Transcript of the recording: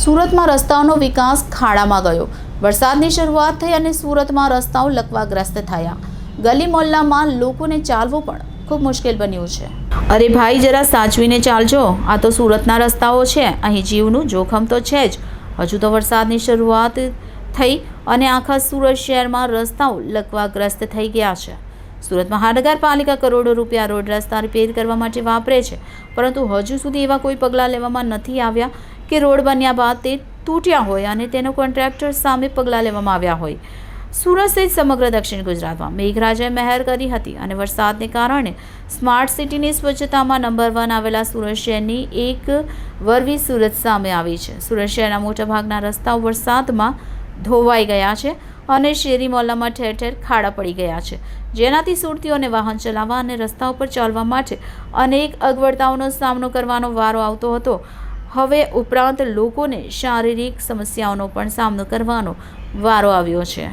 સુરતમાં રસ્તાઓનો વિકાસ ખાડામાં ગયો. વરસાદની શરૂઆત થઈ અને સુરતમાં રસ્તાઓ લકવાગ્રસ્ત થયા. ગલી મોહલ્લામાં લોકોને ચાલવું પણ ખૂબ મુશ્કેલ બન્યું છે. અરે ભાઈ, જરા સાચવીને ચાલજો. આ તો સુરતના રસ્તાઓ છે. અહીં જીવનું જોખમ તો છે જ. હજુ તો વરસાદની શરૂઆત થઈ અને આખા સુરત શહેરમાં રસ્તાઓ લકવાગ્રસ્ત થઈ ગયા છે. સુરત મહાનગરપાલિકા કરોડો રૂપિયા રોડ રસ્તા રિપેર કરવા માટે વાપરે છે. પરંતુ હજુ સુધી એવા કોઈ પગલાં લેવામાં નથી આવ્યા. કે રોડ બન્યા બાદ તે તૂટ્યા હોય અને તેનો કોન્ટ્રાક્ટર સામે પગલાં લેવામાં આવ્યા હોય. સુરત સહિત સમગ્ર દક્ષિણ ગુજરાતમાં મેઘરાજાએ મહેર કરી હતી અને વરસાદને કારણે સ્માર્ટ સિટીની સ્વચ્છતામાં નંબર વન આવેલા સુરત શહેરની એક વરવી સુરત સામે આવી છે. સુરત શહેરના મોટાભાગના રસ્તાઓ વરસાદમાં ધોવાઈ ગયા છે અને શેરી મોલ્લામાં ઠેર ઠેર ખાડા પડી ગયા છે. જેનાથી સુરતીઓને વાહન ચલાવવા અને રસ્તા ઉપર ચાલવા માટે અનેક અગવડતાઓનો સામનો કરવાનો વારો આવતો હતો. હવે ઉપરાંત લોકોને શારીરિક સમસ્યાઓનો પણ સામનો કરવાનો વારો આવ્યો છે.